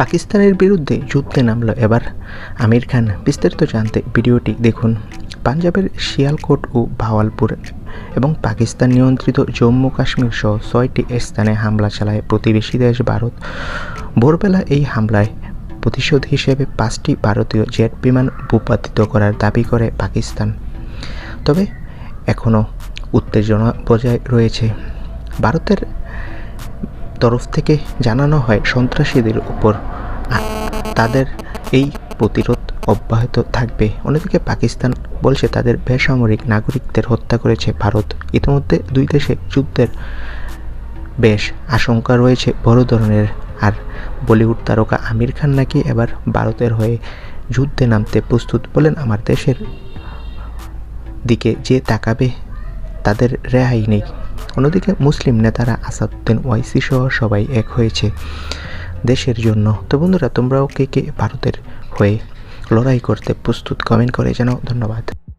পাকিস্তানের বিরুদ্ধে যুদ্ধে নামলো এবার। আমির খান, বিস্তারিত জানতে ভিডিওটি দেখুন। পাঞ্জাবের শিয়ালকোট ও ভাওয়ালপুর এবং পাকিস্তান নিয়ন্ত্রিত জম্মু কাশ্মীর সহ ছয়টি স্থানে হামলা চালায় প্রতিবেশী দেশ ভারত। ভোরবেলা এই হামলায় প্রতিশোধ হিসেবে পাঁচটি ভারতীয় জেট বিমান ভূপাতিত করার দাবি করে পাকিস্তান। তবে এখনও উত্তেজনা বজায় রয়েছে। ভারতের তরফ থেকে জানানো হয় সন্ত্রাসীদের উপর। তাদের এই প্রতিরোধ অব্যাহত থাকবে। অন্যদিকে পাকিস্তান বলছে তাদের বেসামরিক নাগরিকদের হত্যা করেছে ভারত। ইতিমধ্যে দুই দেশে যুদ্ধের বেশ আশঙ্কা রয়েছে বড় ধরনের। আর বলিউড তারকা আমির খান নাকি এবার ভারতের হয়ে যুদ্ধে নামতে প্রস্তুত বলেন আমার দেশের দিকে যে তাকাবে তাদের রেহাই নেই। অন্যদিকে মুসলিম নেতারা আসাদুদ্দিন ওয়াইসি সহ সবাই এক হয়েছে দেশের জন্য। তো বন্ধুরা, তোমরাও কে কে ভারতের হয়ে লড়াই করতে প্রস্তুত? কমেন্ট করে জানাও। ধন্যবাদ।